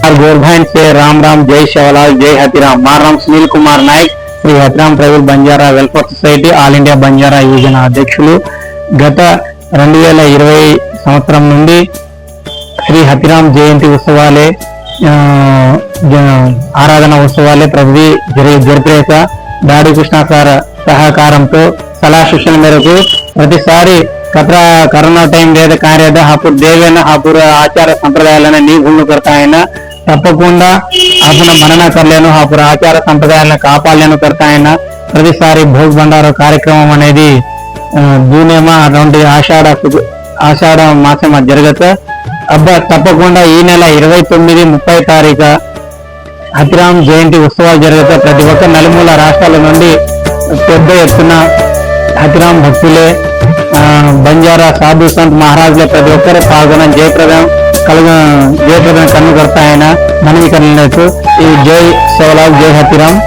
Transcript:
गोर भाई से राम राम जय शिवलाल जय हतिराम మా Ram Sunil Kumar Naik Shri Hathiram tribal Banjara welfare society all India Banjara Yojana అధ్యక్షులు గత రెండు వేల ఇరవై సంవత్సరం నుండి శ్రీ హతిరామ్ జయంతి ఉత్సవాలే ఆ, జ- ఆరాధన ఉత్సవాలే ప్రతి జరి జరిపేక దాడి కృష్ణ సార్ సహకారంతో సలహా సూచన మేరకు ప్రతిసారి కత్ర కరోనా టైం లేదా కార్యద హాపూర్ దేవేన హాపూర్ ఆచార సంప్రదాయాలను నీగుళ్ళు కర్తాయన తప్పకుండా అతను మనన కర్లేను అప్పుడు ఆచార సంప్రదాయాలను కాపాడలేను కర్తాయన ప్రతిసారి భోగ్ బండారు కార్యక్రమం అనేది ఆ, జూనేమ అటువంటి ఆషాఢ ఆషాఢ మాసం జరగత అబ్బా తప్పకుండా ఈ నెల ఇరవై తొమ్మిది ముప్పై తారీఖు హతిరామ్ జయంతి ఉత్సవాలు జరుగుతాయి ప్రతి ఒక్క నలుమూల రాష్ట్రాల నుండి పెద్ద ఎత్తున హతిరామ్ భక్తులే బంజారా సాధు సంత్ మహారాజులే ప్రతి ఒక్కరు పాల్గొన జయప్రదం కలుగ జయప్రదం కన్ను करण्याचं जय सवलाव जय हाथीराम।